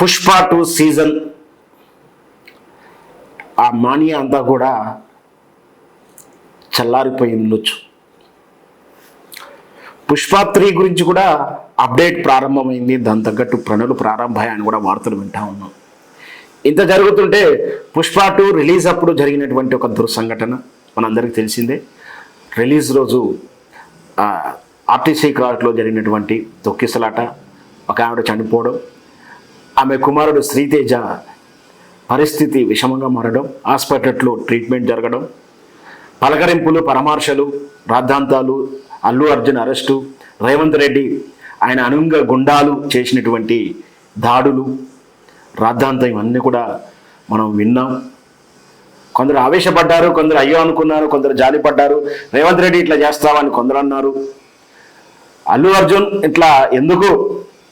Pushpa two season. ఆ mania అంతా కూడా చల్లారిపోయి ఉండొచ్చు. పుష్ప త్రీ గురించి కూడా అప్డేట్ ప్రారంభమైంది. దాని తగ్గట్టు ప్రణులు ప్రారంభమయ్యాయని కూడా వార్తలు వింటా ఉన్నాం. ఇంత జరుగుతుంటే పుష్ప టూ రిలీజ్ అప్పుడు జరిగినటువంటి ఒక దుర్సంఘటన మనందరికీ తెలిసిందే. రిలీజ్ రోజు ఆర్టీసీ కార్ట్లో జరిగినటువంటి తొక్కిసలాట ఒక ఆవిడ చనిపోవడం ఆమె కుమారుడు శ్రీతేజ పరిస్థితి విషమంగా మారడం హాస్పిటల్లో ట్రీట్మెంట్ జరగడం పలకరింపులు పరామర్శలు రాద్ధాంతాలు అల్లు అర్జున్ అరెస్టు రేవంత్ రెడ్డి ఆయన అనుంగ గుండాలు చేసినటువంటి దాడులు రాద్ధాంతం ఇవన్నీ కూడా మనం విన్నాం. కొందరు ఆవేశపడ్డారు కొందరు అయ్యో అనుకున్నారు కొందరు జాలిపడ్డారు రేవంత్ రెడ్డి ఇట్లా చేస్తామని కొందరు అన్నారు. అల్లు అర్జున్ ఇట్లా ఎందుకు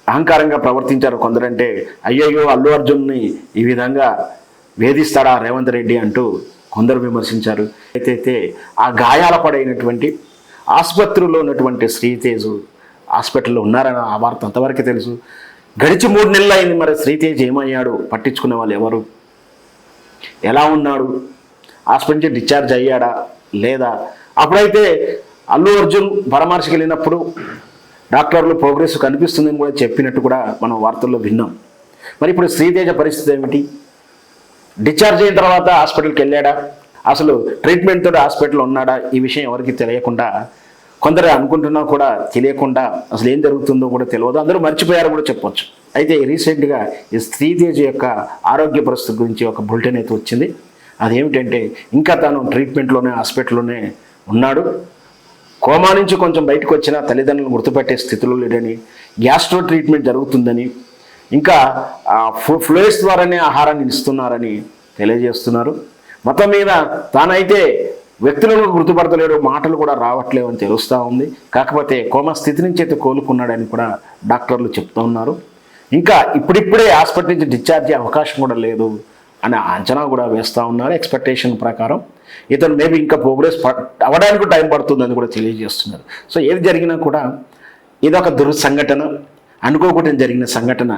అహంకారంగా ప్రవర్తించారు కొందరంటే అయ్యయ్యో అల్లు అర్జున్ని ఈ విధంగా వేధిస్తాడా రేవంత్ రెడ్డి అంటూ కొందరు విమర్శించారు. అయితే ఆ గాయాల పడైనటువంటి ఆసుపత్రిలో ఉన్నటువంటి శ్రీతేజు హాస్పిటల్లో ఉన్నారని ఆ వార్త అంతవరకే తెలుసు. గడిచి మూడు నెలలు అయింది మరి శ్రీతేజ్ ఏమయ్యాడు? పట్టించుకునే వాళ్ళు ఎవరు? ఎలా ఉన్నాడు? హాస్పిటల్ నుంచి డిశ్చార్జ్ అయ్యాడా? లేదా? అప్పుడైతే అల్లు అర్జున్ పరామర్శకి వెళ్ళినప్పుడు డాక్టర్లు ప్రోగ్రెస్ కనిపిస్తుందని కూడా చెప్పినట్టు కూడా మనం వార్తల్లో విన్నాం. మరి ఇప్పుడు శ్రీతేజ పరిస్థితి ఏమిటి? డిశ్చార్జ్ అయిన తర్వాత హాస్పిటల్కి వెళ్ళాడా? అసలు ట్రీట్మెంట్తో హాస్పిటల్లో ఉన్నాడా? ఈ విషయం ఎవరికి తెలియకుండా కొందరు అనుకుంటున్నా కూడా తెలియకుండా అసలు ఏం జరుగుతుందో కూడా తెలియదు. అందరూ మర్చిపోయారు కూడా చెప్పొచ్చు. అయితే రీసెంట్గా ఈ శ్రీతేజ్ యొక్క ఆరోగ్య పరిస్థితి గురించి ఒక బులెటిన్ అయితే వచ్చింది. అదేమిటంటే ఇంకా తాను ట్రీట్మెంట్లోనే హాస్పిటల్లోనే ఉన్నాడు. కోమా నుంచి కొంచెం బయటకు వచ్చినా తల్లిదండ్రులను గుర్తుపెట్టే స్థితిలో లేడని గ్యాస్ట్రో ట్రీట్మెంట్ జరుగుతుందని ఇంకా ఫ్లూయిడ్స్ ద్వారానే ఆహారాన్ని ఇస్తున్నారని తెలియజేస్తున్నారు. మొత్తం మీద తానైతే వ్యక్తులను గుర్తుపడతలేడు మాటలు కూడా రావట్లేవు అని తెలుస్తూ ఉంది. కాకపోతే కోమా స్థితి నుంచి అయితే కోలుకున్నాడని కూడా డాక్టర్లు చెప్తూ ఉన్నారు. ఇంకా ఇప్పుడిప్పుడే హాస్పిటల్ నుంచి డిశ్చార్జ్ అవకాశం కూడా లేదు అనే అంచనా కూడా వేస్తూ ఉన్నారు ఎక్స్పెక్టేషన్ ప్రకారం. ఇతను మేబీ ఇంకా ప్రోగ్రెస్ అవ్వడానికి టైం పడుతుందని కూడా తెలియజేస్తున్నారు. సో ఏది జరిగినా కూడా ఇదొక దుర్సంఘటన. అనుకోకుండా జరిగిన సంఘటన.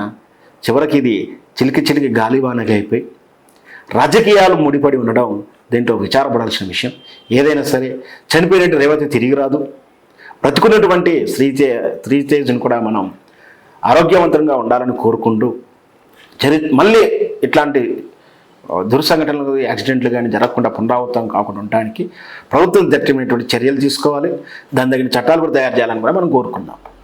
చివరికి ఇది చిలికి చిలికి గాలివానగా అయిపోయి రాజకీయాలు ముడిపడి ఉండడం దీంట్లో విచారపడాల్సిన విషయం. ఏదైనా సరే చనిపోయినట్టు రేవతి తిరిగి రాదు. బ్రతుకున్నటువంటి శ్రీతే శ్రీతేజ్ని కూడా మనం ఆరోగ్యవంతంగా ఉండాలని కోరుకుంటూ చరి మళ్ళీ ఇట్లాంటి దుర్సంఘటనలు యాక్సిడెంట్లు కానీ జరగకుండా పునరావృతం కాకుండా ఉండడానికి ప్రభుత్వం దట్టమైనటువంటి చర్యలు తీసుకోవాలి. దాని తగిన చట్టాలు కూడా తయారు చేయాలని కూడా మనం కోరుకున్నాం